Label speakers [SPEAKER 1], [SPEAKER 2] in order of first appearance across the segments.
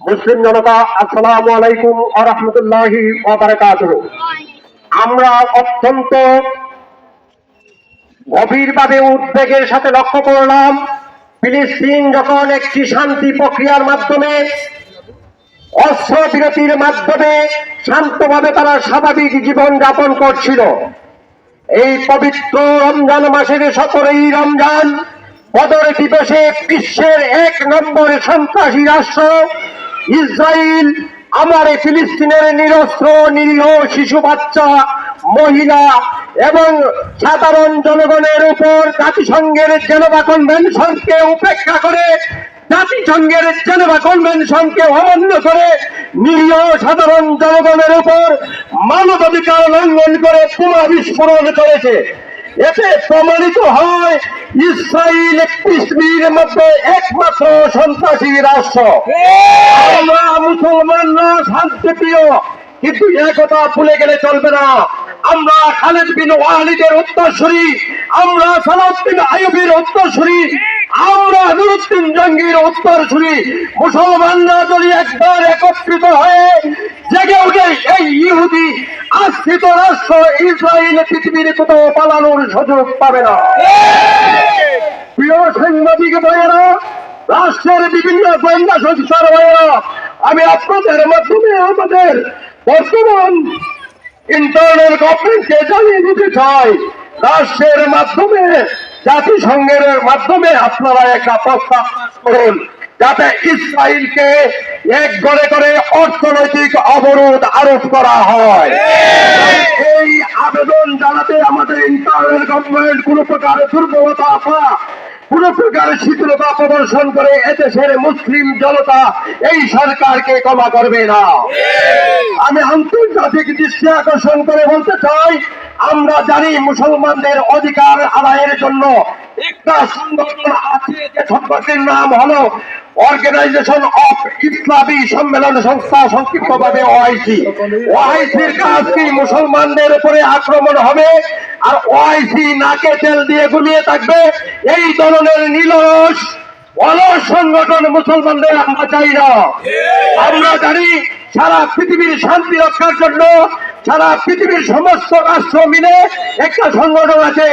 [SPEAKER 1] মুসলিম জনতা, আসসালামু আলাইকুম আ রহমতুল্লাহি আমরা অত্যন্ত গভীরভাবে উদ্বেগের সাথে লক্ষ্য করলাম, ফিলিস্তিন যখন একটি শান্তি প্রক্রিয়ার মাধ্যমে, অস্ত্র বিরতির মাধ্যমে শান্তভাবে তারা স্বাভাবিক জীবন যাপন করছিল। এই পবিত্র রমজান মাসের সতেরোই রমজান, বদর দিবসে বিশ্বের এক নম্বর সন্ত্রাসী রাষ্ট্র ইসরায়েল আমার এই ফিলিস্তিনের নিরস্ত্র নিরীহ শিশু বাচ্চা, মহিলা এবং সাধারণ জনগণের উপর জাতিসংঘের জেনেভা কনভেনশনকে উপেক্ষা করে, জাতিসংঘের জেনেভা কনভেনশনকে অমান্য করে নিরীহ সাধারণ জনগণের উপর মানবাধিকার লঙ্ঘন করে বোমা বিস্ফোরণ করেছে। এতে প্রমাণিত হয় ইসরায়েল পৃথিবীর মধ্যে একমাত্র সন্ত্রাসী রাষ্ট্র। আমরা মুসলমানরা শান্তিপ্রিয়, কিন্তু একথা ভুলে গেলে চলবে না। আমরা খালেদ বিন ওয়ালিদের উত্তরসূরি, আমরা সালাউদ্দিন আয়ুবের উত্তরসূরি আমরা নুরুদ্দিন জঙ্গির উত্তরসূরি মুসলমানরা যদি একবার একত্রিত হয়ে জেগে উঠে এই ইহুদি আশ্রিত রাষ্ট্র ইসরায়েল পৃথিবীর কোথাও পালানোর সুযোগ পাবে না। প্রিয় সাংবাদিক ভাইয়েরা, রাষ্ট্রের বিভিন্ন গোয়েন্দা সংস্থার ভাইয়েরা, আমি আপনাদের মাধ্যমে আমাদের বর্তমান ইন্টারনাল গভর্নমেন্টকে জানিয়ে দিতে চাই, রাষ্ট্রের মাধ্যমে জাতিসংঘের মাধ্যমে আপনারা একটা প্রস্তাব করুন, যাতে ইসরায়েলকে এক গড়ে করে অর্থনৈতিক অবরোধ আরোপ করা হয়। এই আবেদন জানাতে আমাদের ইন্টারনেট গভর্নমেন্ট কোন প্রকার দুর্বলতা কোন প্রকার শীতলতা প্রদর্শন করে এদেশের মুসলিম জনতা এই সরকারকে ক্ষমা করবে না। আমি আন্তর্জাতিক দৃষ্টি আকর্ষণ করে বলতে চাই, আমরা জানি মুসলমানদের অধিকার আদায়ের জন্য একটা সংগঠন আছে যে সংগঠনের নাম হলো অর্গানাইজেশন অফ ইসলামী সম্মেলন সংস্থা সংক্ষিপ্ত ভাবে ওআইসি ওআইসির কাজ কি? মুসলমানদের উপরে আক্রমণ হবে আর ওআইসি নাকে তেল দিয়ে গুলিয়ে থাকবে। এই ধরনের নিলস, অলস সংগঠন মুসলমানদের আমরা চাই না। আমরা জানি সারা পৃথিবীর শান্তি রক্ষার জন্য সারা পৃথিবীর সমস্ত রাষ্ট্র মিলে একটা সংগঠন আছে।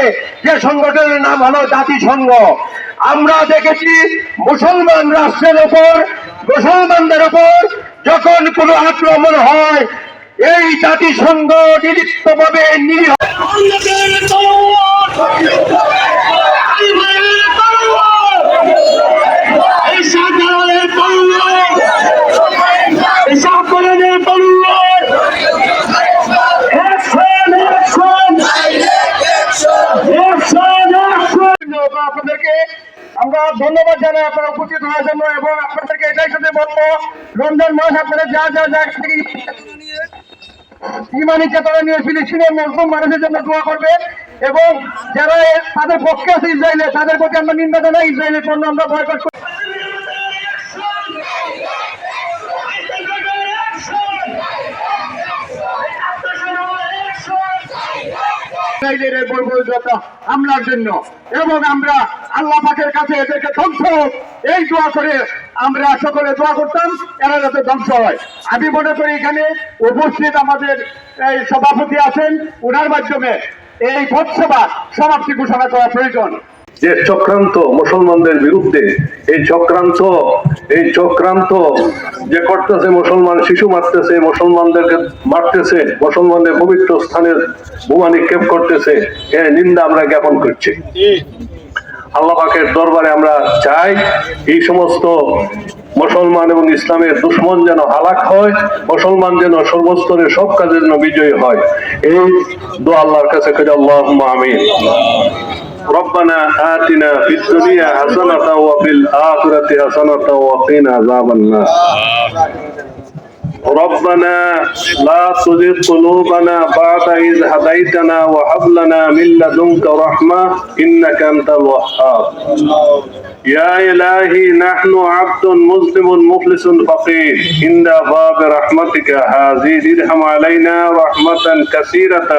[SPEAKER 1] যে সংগঠনের নাম হলো জাতিসংঘ। আমরা দেখেছি মুসলমান রাষ্ট্রের ওপর, মুসলমানদের ওপর যখন কোনো আক্রমণ হয়, এই জাতিসংঘ নিরিক্তভাবে নিরীহ আমরা ধন্যবাদ জানাই আপনারা উপস্থিত হওয়ার জন্য এবং আপনাদেরকে এটাই সাথে বলব, রমজান মাস আপনারা যা যা জায়গা থেকে ইমানি চেতনা নিয়ে ফিলিস্তিনের মুসলিম মানুষের জন্য দোয়া করবে এবং যারা তাদের পক্ষে আছে ইসরায়েলে, তাদের প্রতি আমরা নিন্দা জানাই, ইসরায়েলের পণ্য আমরা বয়কট করি। ইসরায়েলের এই বর্বরতা হামলার জন্য। এবং আমরা আল্লাহ পাকের কাছে এদেরকে ধ্বংস এই দোয়া করে আমরা সকলে দোয়া করতাম, এরা যাতে ধ্বংস হয়। আমি মনে করি এখানে উপস্থিত আমাদের এই সভাপতি আছেন ওনার মাধ্যমে এই ভোটসভা সমাপ্তি ঘোষণা করা প্রয়োজন।
[SPEAKER 2] যে চক্রান্ত মুসলমানদের বিরুদ্ধে, এই চক্রান্ত এই চক্রান্ত যে করতেছে মুসলমান, শিশু মারতেছে, মুসলমানদেরকে মারতেছে, মুসলমানদের পবিত্র স্থানে বোমা নিক্ষেপ করতেছে এর নিন্দা আমরা জ্ঞাপন করছি। আল্লাহ পাকের দরবারে আমরা চাই এই সমস্ত মুসলমান এবং ইসলামের দুশ্মন যেন হালাক হয়, মুসলমান যেন সর্বস্তরে সব কাজের জন্য বিজয়ী হয়। এই দোয়া আল্লাহর কাছে আল্লাহ আমিন। ربنا آتنا في الدنيا حسنة وفي الآخرة حسنة وقنا عذاب النار. ربنا لا تزغ قلوبنا بعد إذ هديتنا وهب لنا من لدنك رحمة إنك أنت الوهاب. يا إلهي نحن عبد مسلم مخلص فقير. عند باب رحمتك هذه. ارحم علينا رحمة كثيرة.